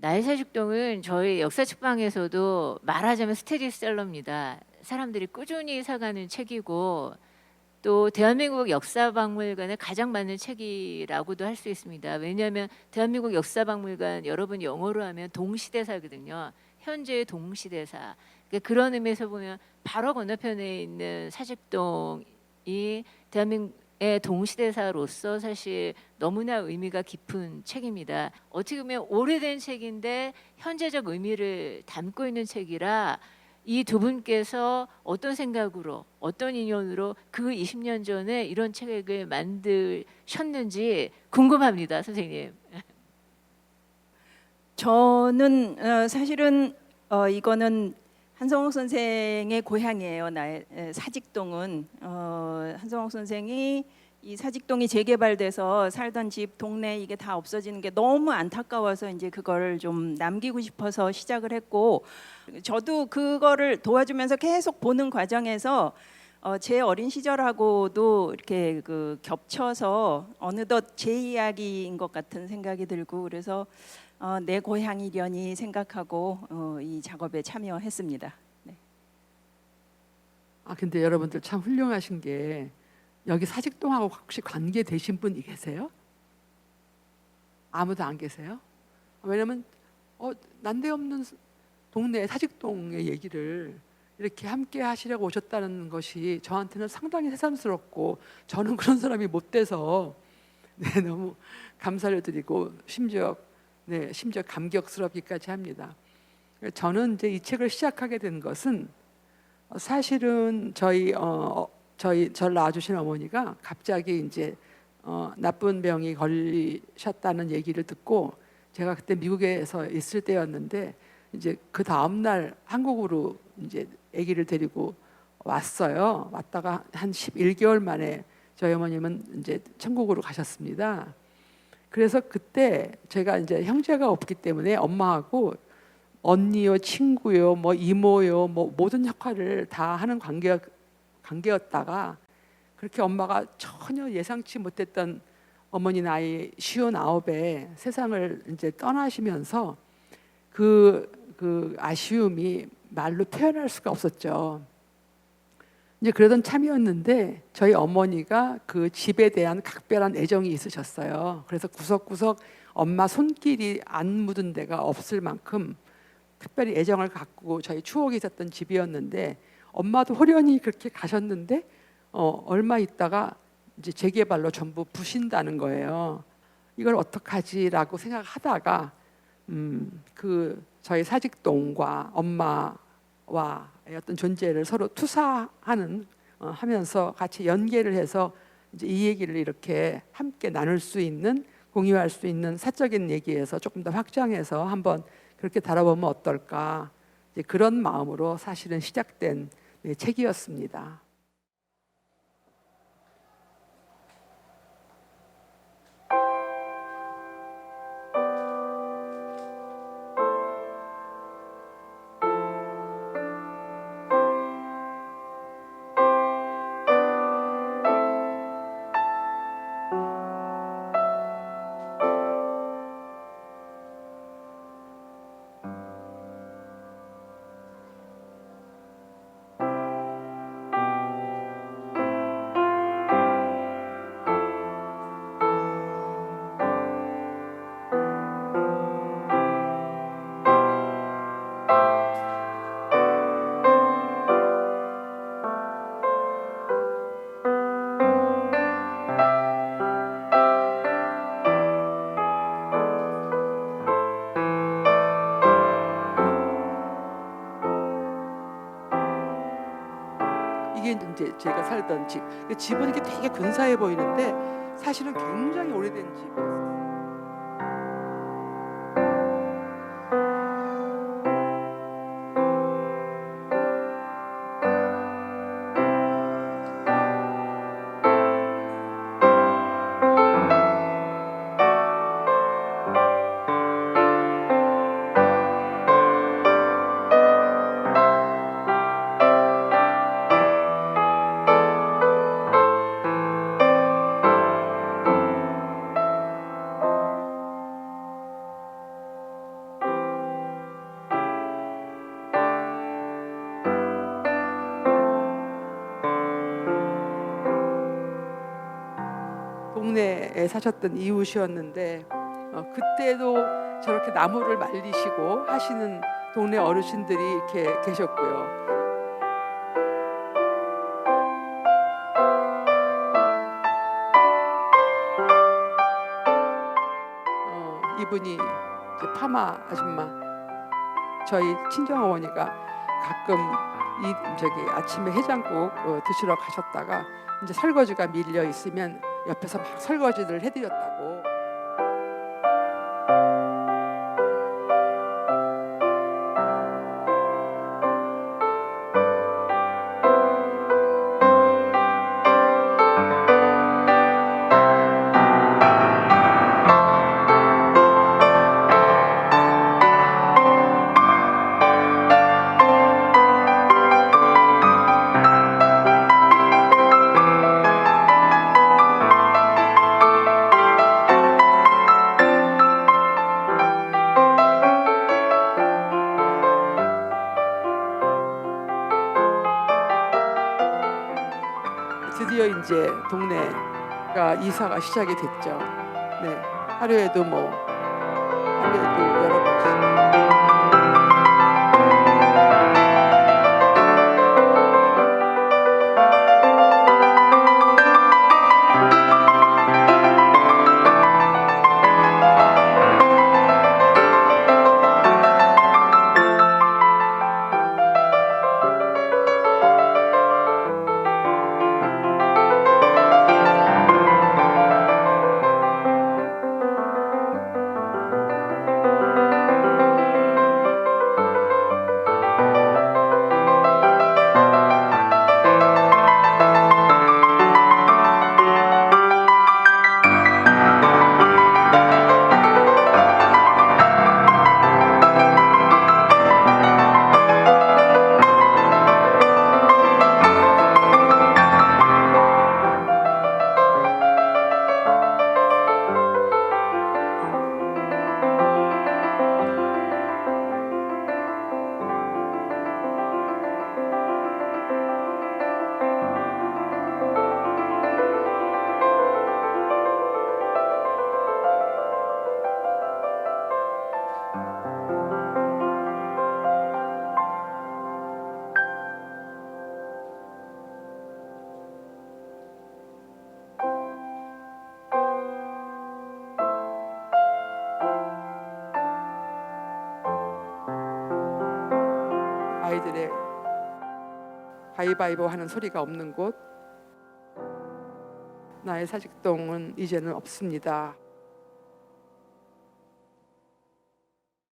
나의 사직동은 저희 역사책방에서도 말하자면 스테디셀러입니다. 사람들이 꾸준히 사가는 책이고 또 대한민국 역사박물관에 가장 많은 책이라고도 할 수 있습니다. 왜냐하면 대한민국 역사박물관 여러분 영어로 하면 동시대사거든요. 현재의 동시대사. 그러니까 그런 의미에서 보면 바로 건너편에 있는 사직동이 대한민국의 동시대사로서 사실 너무나 의미가 깊은 책입니다. 어떻게 보면 오래된 책인데 현재적 의미를 담고 있는 책이라 이 두 분께서 어떤 생각으로 어떤 인연으로 그 20년 전에 이런 책을 만드셨는지 궁금합니다, 선생님. 저는 어, 사실은 어, 이거는 한성옥 선생의 고향이에요. 나의 에, 사직동은 어, 한성옥 선생이 이 사직동이 재개발돼서 살던 집 동네 이게 다 없어지는 게 너무 안타까워서 이제 그거를 좀 남기고 싶어서 시작을 했고 저도 그거를 도와주면서 계속 보는 과정에서 어, 제 어린 시절하고도 이렇게 그 겹쳐서 어느덧 제 이야기인 것 같은 생각이 들고 그래서 어, 내 고향이려니 생각하고 어, 이 작업에 참여했습니다. 네. 아 근데 여러분들 참 훌륭하신 게 여기 사직동하고 혹시 관계 되신 분이 계세요? 아무도 안 계세요? 왜냐면 어, 난데없는 동네 사직동의 얘기를 이렇게 함께 하시려고 오셨다는 것이 저한테는 상당히 새삼스럽고 저는 그런 사람이 못 돼서 네, 너무 감사를 드리고 심지어 네, 심지어 감격스럽기까지 합니다. 저는 이제 이 책을 시작하게 된 것은 어, 사실은 저희 어, 저희 저를 낳아주신 어머니가 갑자기 이제 어, 나쁜 병이 걸리셨다는 얘기를 듣고 제가 그때 미국에서 있을 때였는데 이제 그 다음 날 한국으로 이제 아기를 데리고 왔어요. 왔다가 한 11개월 만에 저희 어머님은 이제 천국으로 가셨습니다. 그래서 그때 제가 이제 형제가 없기 때문에 엄마하고 언니요, 친구요, 뭐 이모요, 뭐 모든 역할을 다 하는 관계 관계였다가 그렇게 엄마가 전혀 예상치 못했던 어머니 나이 쉬운 아홉에 세상을 이제 떠나시면서 그, 그 아쉬움이 말로 표현할 수가 없었죠. 이제 그러던 참이었는데 저희 어머니가 그 집에 대한 각별한 애정이 있으셨어요. 그래서 구석구석 엄마 손길이 안 묻은 데가 없을 만큼 특별히 애정을 갖고 저희 추억이 있었던 집이었는데 엄마도 호련히 그렇게 가셨는데 어, 얼마 있다가 이제 재개발로 전부 부신다는 거예요. 이걸 어떡하지라고 생각하다가 음, 그 저희 사직동과 엄마 와 어떤 존재를 서로 투사하는 어, 하면서 같이 연계를 해서 이제 이 얘기를 이렇게 함께 나눌 수 있는 공유할 수 있는 사적인 얘기에서 조금 더 확장해서 한번 그렇게 다뤄보면 어떨까 이제 그런 마음으로 사실은 시작된 네, 책이었습니다. 제 제가 살던 집. 그 집은 이렇게 되게 근사해 보이는데 사실은 굉장히 오래된 집이었어요. 동네에 사셨던 이웃이었는데 어, 그때도 저렇게 나무를 말리시고 하시는 동네 어르신들이 이렇게 계셨고요. 어, 이분이 파마 아줌마 저희 친정 어머니가 가끔 이 저기 아침에 해장국 어, 드시러 가셨다가 이제 설거지가 밀려 있으면 옆에서 막 설거지를 해드렸다고. 이제 동네가 이사가 시작이 됐죠. 네, 하루에도 뭐 하루에도 여러 번씩. 아이들의 가위바위보 하는 소리가 없는 곳 나의 사직동은 이제는 없습니다.